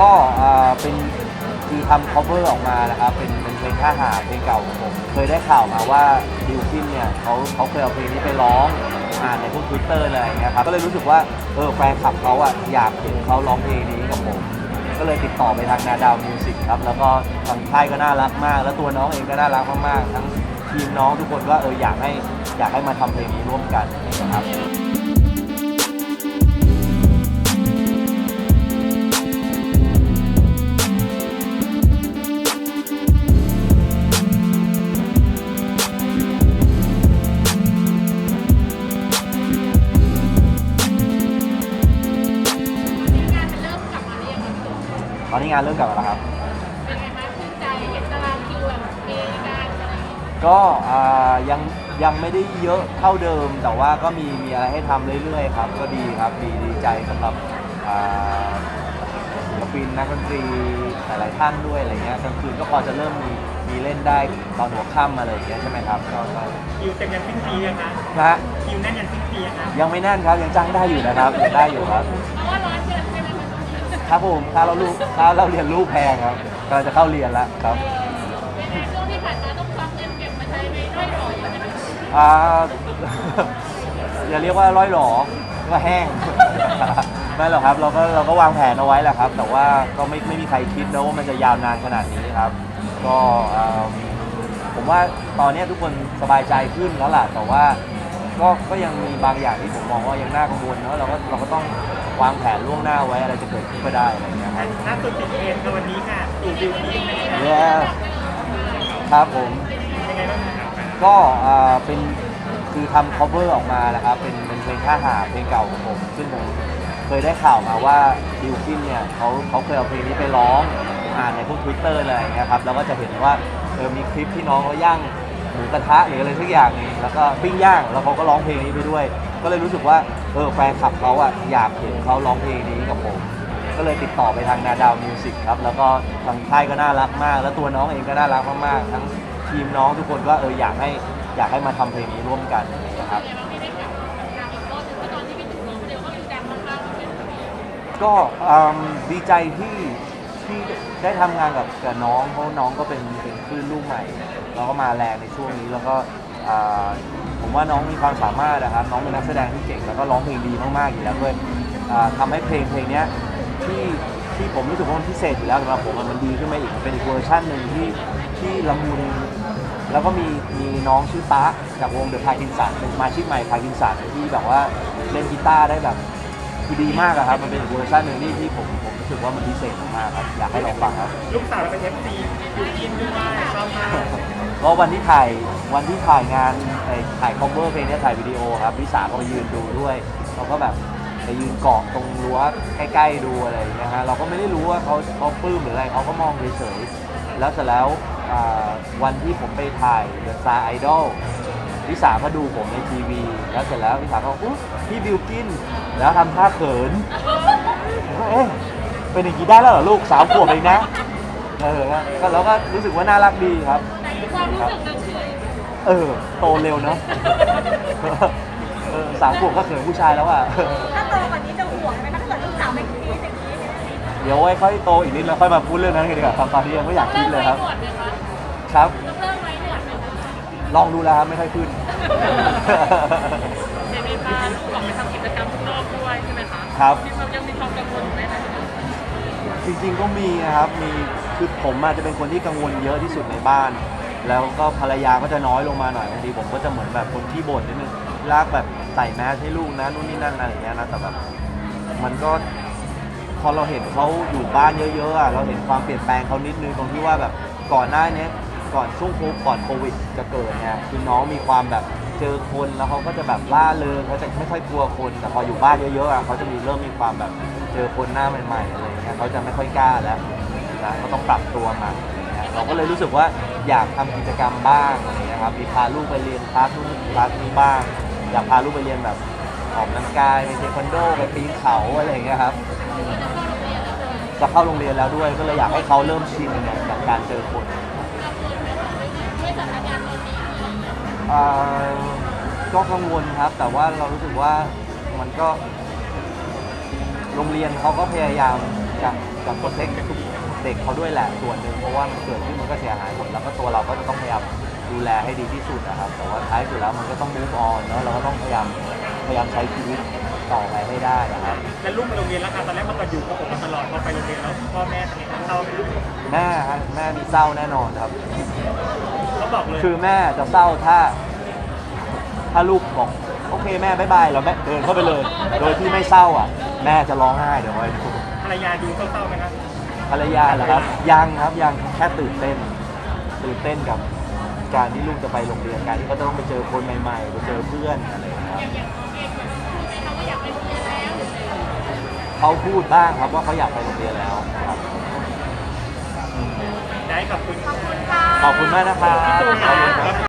ก็อ่าเป็นคือทำ cover ออกมานะครับ เป็นเป็นเพลงท่าหาเพลงเก่าของผม เคยได้ข่าวมาว่าดิวกินเนี่ยเขาเขาเคยเอาเพลงนี้ไปร้องอ่านในพวกทวิตเตอร์อะไรอย่างเงี้ยครับ ก็เลยรู้สึกว่าเออแฟนคลับเขาอะอยากเห็นเขาร้องเพลงนี้กับผม ก็เลยติดต่อไปทางนาดาวมิวสิกครับ แล้วก็ทางค่ายก็น่ารักมาก แล้วตัวน้องเองก็น่ารักมากๆทั้งทีมน้องทุกคนก็เอออยากให้อยากให้มาทำเพลงนี้ร่วมกันนะครับ นนี้งานเริ่มกลับมาแล้วครับ เป็นไงคะชื่นใจเห็นตารางคิวแบบมีการอะไรอย่างเงี้ยก็อ่ายังยังไม่ได้เยอะเท่าเดิม แต่ว่าก็มีมีอะไรให้ทำเรื่อยๆครับ ก็ดีครับดีดีใจสำหรับอ่าศิลปินนักดนตรีหลายๆท่านด้วยอะไรเงี้ยกลางคืนก็พอจะเริ่มมีมีเล่นได้ตอนหัวค่ำอะไรอย่างเงี้ยใช่ไหมครับก็ก็คิวเต็มยันสิ้นปียังคะนะฮะ คิวแน่นยันสิ้นปียังคะยังไม่แน่นครับยังจ้างได้อยู่นะครับยังได้อยู่ครับ ครับผมค่าเราลูกค่าเราเรียนลูกแพงครับกำลังจะเข้าเรียนแล้วครับเป็นไงช่วงที่ผ่านมาต้องควักเงินเก็บมาใช้ไปด้วยหรอใช่ไหมคะอ่า อย่าเรียกว่าร้อยหรอก็แห้ง ไม่หรอกครับเราก็เราก็วางแผนเอาไว้แหละครับ แต่ว่าก็ไม่ไม่มีใครคิดนะว่ามันจะยาวนานขนาดนี้ครับ ก็เอิ่มผมว่าตอนนี้ทุกคนสบายใจขึ้นแล้วล่ะแต่ว่า ก็ก็ยังมีบางอย่างที่ผมมองว่ายังน่ากังวลเนอะเราก็เราก็ต้องวางแผนล่วงหน้าไว้อะไรจะเกิดขึ้นก็ได้อะไรอย่างเงี้ยครับล่าสุดติดเทรนด์ในวันนี้ค่ะตู่บิวตี้เป็นยังไงเย้ครับผม ยังไงบ้างคะก็อ่าเป็นคือทำ cover ออกมานะครับเป็นเป็นเพลงท่าหาเพลงเก่าของผม ซึ่งผมเคยได้ข่าวมาว่าดิวกินเนี่ยเขาเขาเคยเอาเพลงนี้ไปร้องอ่านในพวก Twitter อะไรอย่างเงี้ยครับแล้วก็จะเห็นว่าเออมีคลิปที่น้องเขาย่าง หมูกระทะหรืออะไรสักอย่างหนึงแล้วก็ปิ้งย่างแล้วเขาก็ร้องเพลงนี้ไปด้วย ก็เลยรู้สึกว่าเออแฟนคลับเขาอะอยากเห็นเขาร้องเพลงนี้กับผม ก็เลยติดต่อไปทางนาดาวมิวสิกครับ แล้วก็ทางค่ายก็น่ารักมาก แล้วตัวน้องเองก็น่ารักมากๆ ทั้งทีมน้องทุกคนก็เอออยากให้อยากให้มาทำเพลงนี้ร่วมกันนะครับแต่ว่าไม่ได้กลับมาทำงานอีกรอบหนึงเพราะตอนที่พี่ตู่ร้องเดียวก็คือดังมากๆเลยก็อืมดีใจที่ที่ได้ทำงานกับกับน้องเพราะน้องก็เป็นเป็นคลื่นลูกใหม่ แล้วก็มาแรงในช่วงนี้แล้วก็อ่าผมว่าน้องมีความสามารถนะครับน้องเป็นนักแสดงที่เก่งแล้วก็ร้องเพลงดีมากๆอยู่แล้วด้วยอ่าทำให้เพลงเพลงเนี้ยที่ที่ผมรู้สึกว่ามันพิเศษอยู่แล้วสำหรับผมอะมันดีขึ้นมาอีกมันเป็นอีกเวอร์ชันหนึ่งที่ที่ละมุน แล้วก็มีมีน้องชื่อตะจากวงเดอะพากินสันเป็นมาชิกใหม่พากินสันที่แบบว่าเล่นกีตาร์ได้แบบคือดีมากอะครับ มันเป็นอีกเวอร์ชันหนึ่งที่ที่ผมผมรู้สึกว่ามันพิเศษมากๆครับ อยากให้ลองฟังครับ ลูกสาวเราเป็นเอฟซีบิวกินด้วยชอบมาก ก็วันที่ถ่ายวันที่ถ่ายงานถ่าย cover เพลงเนี้ยถ่ายวิดีโอครับวิสาก็ไปยืนดูด้วยเขาก็แบบไปยืนเกาะตรงรั้วใกล้ๆดูอะไรอย่างเงี้ยฮะเราก็ไม่ได้รู้ว่าเขาเขาปลื้มหรืออะไรเขาก็มองเฉยๆแล้วเสร็จแล้วอ่าวันที่ผมไปถ่าย The Star Idol วิสาก็ดูผมในทีวี แล้วเสร็จแล้ววิสาก็อุ๊ยพี่บิวกิน แล้วทำท่าเขินผมก็เอ๊ะเป็นอย่างนี้ได้แล้วเหรอลูกสาวขวบเองนะเออก็แล้วก็รู้สึกว่าน่ารักดีครับ ความรู้สึกนั้นคือเออ โตเร็วเนอะเออสามขวบก็เขินผู้ชายแล้วอะ ถ้าโตกว่านี้จะห่วงไหมคะถ้าเกิดลูกสาวไม่คิดอย่างนี้เดี๋ยวไว้ค่อยโตอีกนิดแล้วค่อยมาพูดเรื่องนั้นกันดีกว่าครับตอนนี้ยังไม่อยากคิดเลยครับต้องเริ่มไว้หนวดไหมคะครับต้องเริ่มไว้หนวดไหมคะลองดูแล้วครับไม่ค่อยขึ้นเห็นมีพาลูกออกไปทำกิจกรรมข้างนอกด้วยใช่ไหมคะครับที่เรายังมีความกังวลอยู่ไหมคะจริงๆก็มีนะครับ มี คือผมอาจจะเป็นคนที่กังวลเยอะที่สุดในบ้าน แล้วก็ภรรยาก็จะน้อยลงมาหน่อยบางทีผมก็จะเหมือนแบบคนที่บ่นนิดนึงลากแบบใส่แมสให้ลูกนะนู่นนี่นั่นอะไรอย่างเงี้ยนะแต่แบบมันก็พอเราเห็นเขาอยู่บ้านเยอะๆอะเราเห็นความเปลี่ยนแปลงเขานิดนึงตรงที่ว่าแบบก่อนหน้าเนี้ยก่อนช่วงโควิดก่อนโควิดจะเกิดเนี่ยคือน้องมีความแบบเจอคนแล้วเขาก็จะแบบล่าเริงเขาจะไม่ค่อยกลัวคน แต่พออยู่บ้านเยอะๆอะเขาจะมีเริ่มมีความแบบเจอคนหน้าใหม่ๆอะไรเงี้ยเขาจะไม่ค่อยกล้าแล้วนะเขาต้องปรับตัวมา เราก็เลยรู้สึกว่าอยากทำกิจกรรมบ้างอะไรอย่างเงี้ยครับมีพาลูกไปเรียนคลาสนู่นคลาสนี้บ้าง อยากพาลูกไปเรียนแบบออกกำลังกายไปเทควันโดไปปีนเขาอะไรอย่างเงี้ยครับจะเข้าโรงเรียนแล้วด้วย ก็เลยอยากให้เขาเริ่มชินเนี่ยกับการเจอคนอ่าก็กังวลครับ แต่ว่าเรารู้สึกว่ามันก็ โรงเรียนเขาก็พยายามจะกับโปรเทค เด็กเขาด้วยแหละส่วนหนึ่งเพราะว่ามันเกิดขึ้นมันก็เสียหายหมดแล้วก็ตัวเราก็จะต้องพยายามดูแลให้ดีที่สุดนะครับ แต่ว่าท้ายสุดแล้วมันก็ต้อง move on เนอะเราก็ต้องพยายามพยายามใช้ชีวิตต่อไปให้ได้นะครับ แล้วลูกไปโรงเรียนแล้วค่ะตอนแรกมันก็อยู่กับผมมาตลอดพอไปโรงเรียนแล้วพ่อแม่ตอนนี้เข้าไหมแม่ฮะแม่มีเศร้าแน่นอนครับ เขาบอกเลยคือแม่จะเศร้าถ้า ถ้าลูกบอกโอเคแม่บายบายแล้วแม่เดินเข้าไปเลย โดยที่ไม่เศร้าอะ แม่จะร้องไห้เดี๋ยวไว้ดูภรรยาดูเศร้าๆไหมครับ ภรรยาเหรอครับยังครับยังแค่ตื่นเต้น ตื่นเต้นกับการที่ลูกจะไปโรงเรียนการที่เขาจะต้องไปเจอคนใหม่ๆไปเจอเพื่อนอะไรอย่างเงี้ยครับอย่างอย่างตัวเองเหมือนพูดไหมคะว่าอยากไปโรงเรียนแล้วหรืออะไรอย่างเงี้ยเขาพูดบ้างครับว่าเขาอยากไปโรงเรียนแล้วครับได้ขอบคุณขอบคุณค่ะขอบคุณมากนะครับพี่ตูนครับ